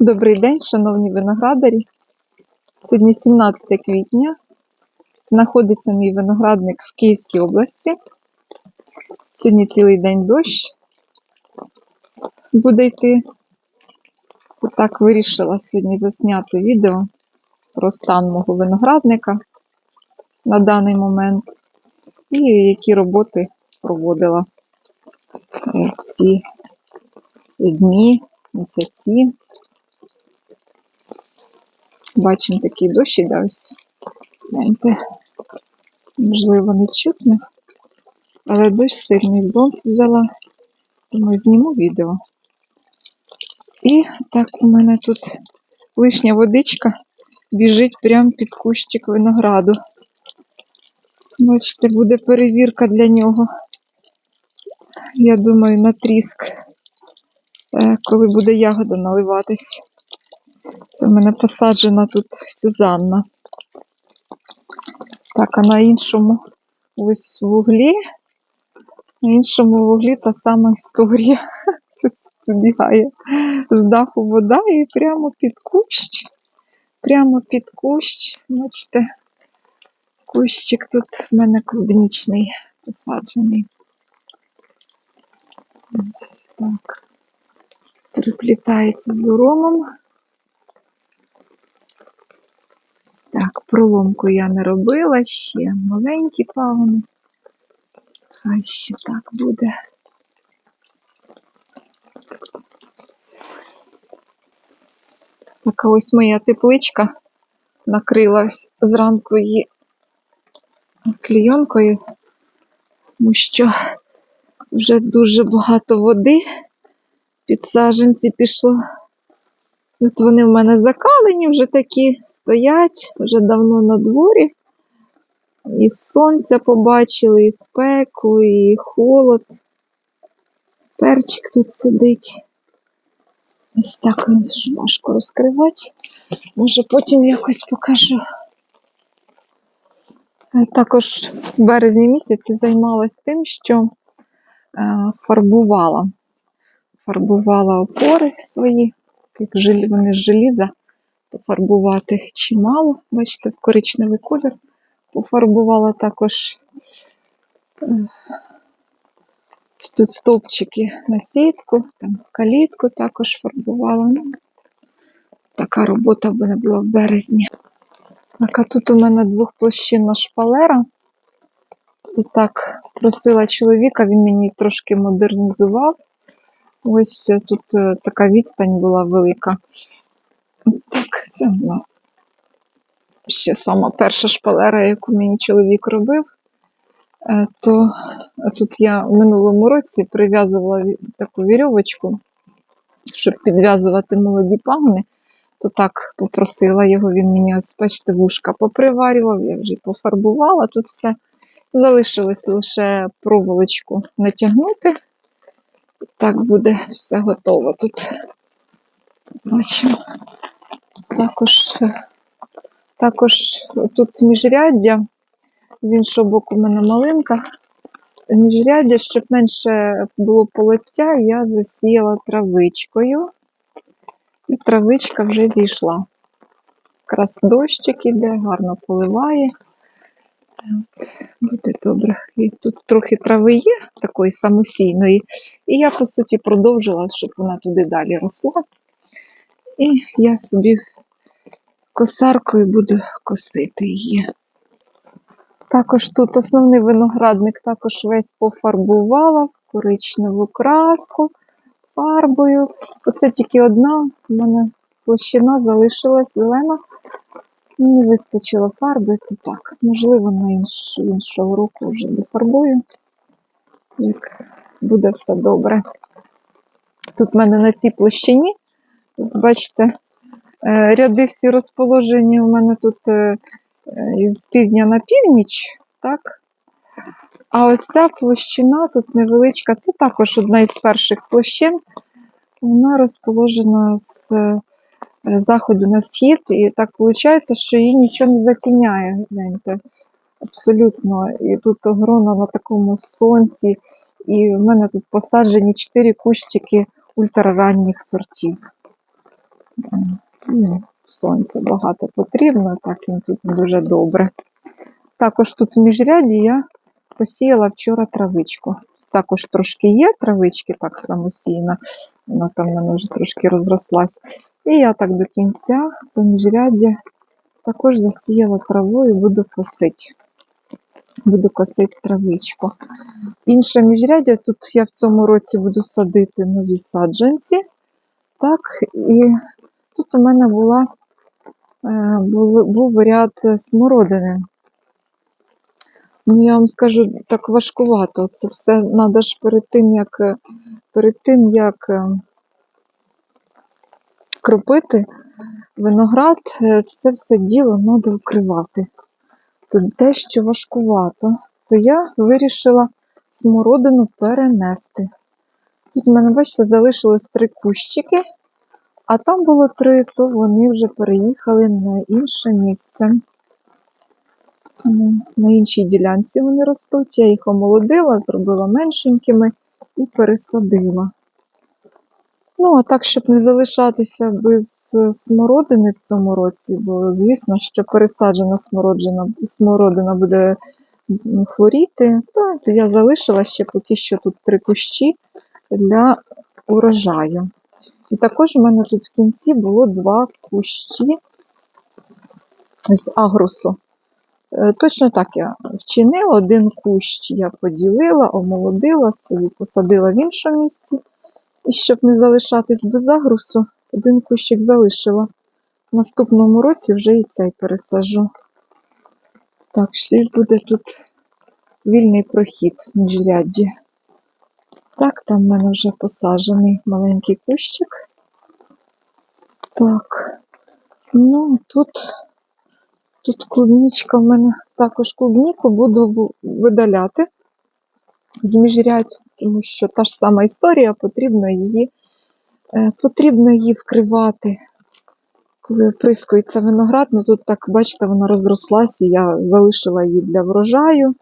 Добрий день, шановні виноградарі. Сьогодні 17 квітня. Знаходиться мій виноградник в Київській області. Сьогодні цілий день дощ буде йти. Так вирішила сьогодні засняти відео про стан мого виноградника на даний момент і які роботи проводила ці дні, місяці. Бачимо такий дощ іде ось. Гляньте, можливо, не чутно. Але дощ сильний зонт взяла. Думаю, зніму відео. І так у мене тут лишня водичка біжить прямо під кущик винограду. Бачите, буде перевірка для нього. Я думаю, на тріск, е, коли буде ягода наливатись. Це в мене посаджена тут Сюзанна. Так, а на іншому ось вуглі, на іншому вуглі та сама історія. Це збігає з даху вода і прямо під кущ. Прямо під кущ. Бачите, кущик тут в мене клубнічний посаджений. Ось так. Переплітається з уромом. Так, проломку я не робила ще. Маленькі пагони. Хай ще так буде. Така ось моя тепличка накрилась зранку її клійонкою, тому що вже дуже багато води під саджанці пішло. От вони в мене закалені, вже такі стоять, вже давно на дворі. І сонця побачили, і спеку, і холод. Перчик тут сидить. Ось так важко розкривати. Може потім якось покажу. Е, Також в березні місяці займалась тим, що е, фарбувала. Фарбувала опори свої, як вони з желіза, то фарбувати чимало. Бачите, в коричневий колір. Пофарбувала також е, тут стовпчики на сітку, там калітку також фарбувала. Ну, така робота в мене була в березні. Так, а тут у мене двохплощинна шпалера. І так просила чоловіка, він мені трошки модернізував. Ось е, тут е, така відстань була велика. Так, це вона ще сама перша шпалера, яку мені чоловік робив. Е, То тут я в минулому році прив'язувала таку вірьовочку, щоб підв'язувати молоді пагони. То так попросила його, він мені ось, бачите, вушка поприварював, я вже пофарбувала тут все. Залишилось лише проволочку натягнути. Так буде все готово тут. Бачимо. Також, також тут міжряддя, з іншого боку, в мене малинка. Міжряддя, щоб менше було полоття, я засіяла травичкою. І травичка вже зійшла. Якраз дощик іде, гарно поливає. От, буде добре. І тут трохи трави є, такої самосійної. І я, по суті, продовжила, щоб вона туди далі росла. І я собі косаркою буду косити її. Також тут основний виноградник також весь пофарбувала в коричневу краску фарбою. Оце тільки одна в мене площина залишилась зелена. Не вистачило фарби, то так. Можливо, на інш, іншого року вже дофарбую. Як буде все добре. Тут в мене на цій площині, бачите, е, ряди всі розположені у мене тут е, е, півдня на північ, так? А оця площина тут невеличка, це також одна із перших площин. Вона розположена з заходу на схід, і так виходить, що її нічого не затіняє. Гляньте. Абсолютно. І тут грона на такому сонці, і в мене тут посаджені чотири кущики ультраранніх сортів. Ну, сонця багато потрібно, так їм тут дуже добре. Також тут в міжряді я посіяла вчора травичку. Також трошки є травички, так самосійна, вона там в мене вже трошки розрослась. І я так до кінця це міжряддя також засіяла травою, буду косити. Буду косити травичку. Інше міжряддя, тут я в цьому році буду садити нові саджанці. Так, і тут у мене була, е, був, був ряд смородини. Ну, я вам скажу, так важкувато. Це все треба ж перед тим, як, е, перед тим, як е, кропити виноград, е, це все діло треба вкривати. Тут дещо важкувато. То я вирішила смородину перенести. Тут в мене, бачите, залишилось три кущики, а там було три, то вони вже переїхали на інше місце. На іншій ділянці вони ростуть. Я їх омолодила, зробила меншенькими і пересадила. Ну, а так, щоб не залишатися без е, смородини в цьому році, бо звісно, що пересаджена смородина, смородина буде хворіти, то я залишила ще поки що тут три кущі для урожаю. І також у мене тут в кінці було два кущі ось агрусу. Е, Точно так я вчинила. Один кущ я поділила, омолодила, собі посадила в іншому місці. І щоб не залишатись без агрусу, один кущик залишила. В наступному році вже і цей пересажу. Так, ще буде тут вільний прохід в міжрядді. Так, там в мене вже посаджений маленький кущик. Так. Ну, тут, тут клубничка в мене також клубніку буду видаляти з міжрядь, тому що та ж сама історія, потрібно її, е, потрібно її вкривати. Коли оприскується виноград, ну тут так, бачите, вона розрослась, і я залишила її для врожаю.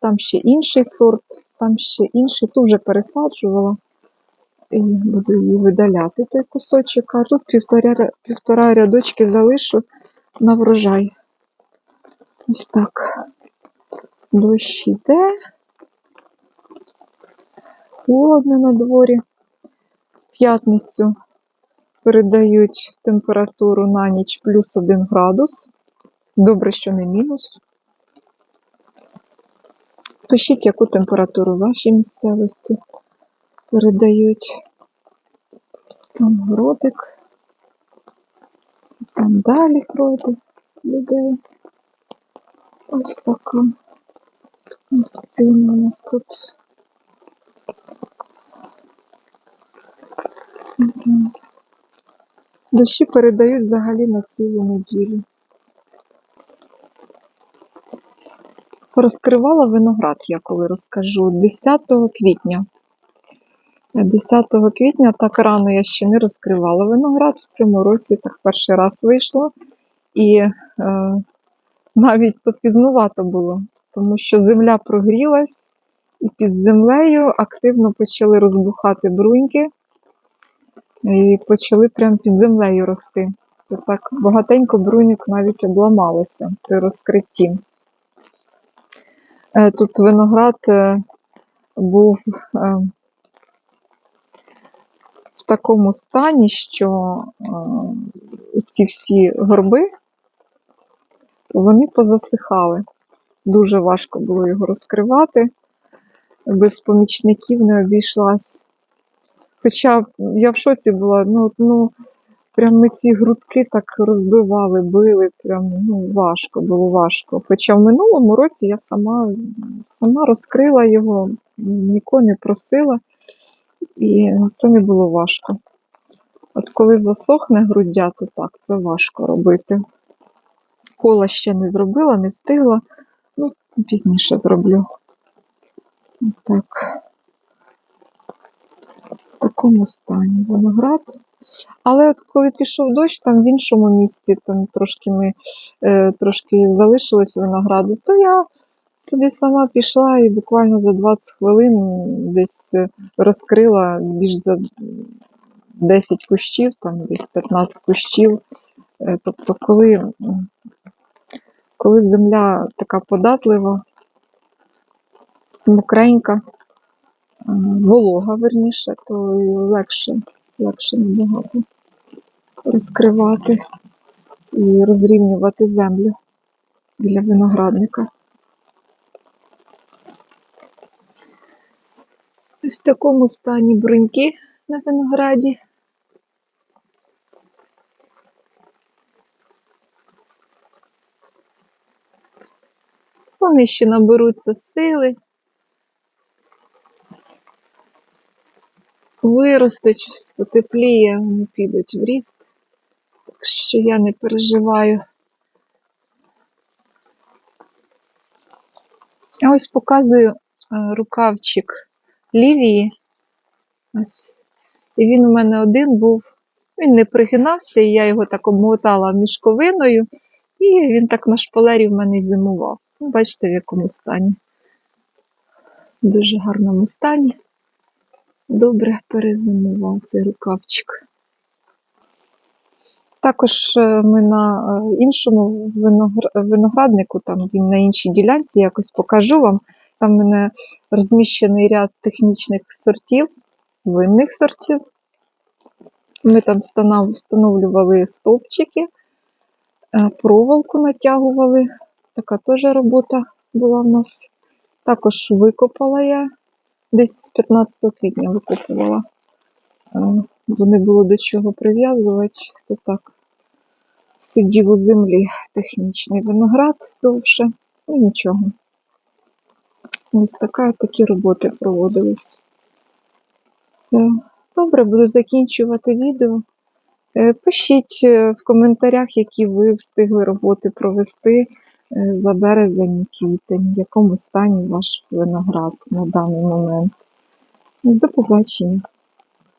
Там ще інший сорт, там ще інший, ту вже пересаджувала. І буду її видаляти, той кусочок, а тут півтора, півтора рядочки залишу на врожай. Ось так. Дощ йде. Холодно на дворі. П'ятницю передають температуру на ніч плюс 1 градус. Добре, що не мінус. Пишіть, яку температуру в вашій місцевості передають. Там городик. Там далі кроти людей. Ось така місцина у нас тут. Дощі передають взагалі на цілу неділю. Розкривала виноград, я коли розкажу, 10 квітня. 10 квітня так рано я ще не розкривала виноград. В цьому році так перший раз вийшло. І е, навіть то пізнувато було, тому що земля прогрілась, і під землею активно почали розбухати бруньки і почали прямо під землею рости. То так багатенько бруньок навіть обламалося при розкритті. Е, Тут виноград е, був е, в такому стані, що ці всі горби вони позасихали. Дуже важко було його розкривати. Без помічників не обійшлась. Хоча я в шоці була, ну, ну прям ми ці грудки так розбивали, били, прям ну, важко, було важко. Хоча в минулому році я сама, сама розкрила його, нікого не просила, і це не було важко. От коли засохне груддя, то так, це важко робити. Кола ще не зробила, не встигла. Ну, пізніше зроблю. Так. В такому стані виноград. Але от коли пішов дощ, там в іншому місці, там трошки ми е, трошки залишилось винограду, то я собі сама пішла і буквально за 20 хвилин десь е, розкрила більш за 10 кущів, там десь 15 кущів. Е, Тобто, коли, коли земля така податлива, мокренька, волога, верніше, то легше, легше набагато розкривати і розрівнювати землю біля виноградника. Ось в такому стані бруньки на винограді. Вони ще наберуться сили, виростуть, потепліє, вони підуть в ріст. Так що я не переживаю. А ось показую е, рукавчик лівії. Ось. І він у мене один був. Він не пригинався, і я його так обмотала мішковиною, і він так на шпалері в мене зимував. Ну, бачите, в якому стані. В дуже гарному стані. Добре перезимував цей рукавчик. Також е, ми на е, іншому винограднику, там він на іншій ділянці, якось покажу вам. Там в мене розміщений ряд технічних сортів, винних сортів. Ми там встановлювали стовпчики, е, проволоку натягували. Така теж робота була в нас. Також викопала я десь 15 квітня викопувала. Е, Бо не було до чого прив'язувати, то так сидів у землі технічний виноград довше, ну нічого. Ось така, такі роботи проводились. Е, Добре, буду закінчувати відео. Е, Пишіть в коментарях, які ви встигли роботи провести за березень квітень, в якому стані ваш виноград на даний момент. До побачення.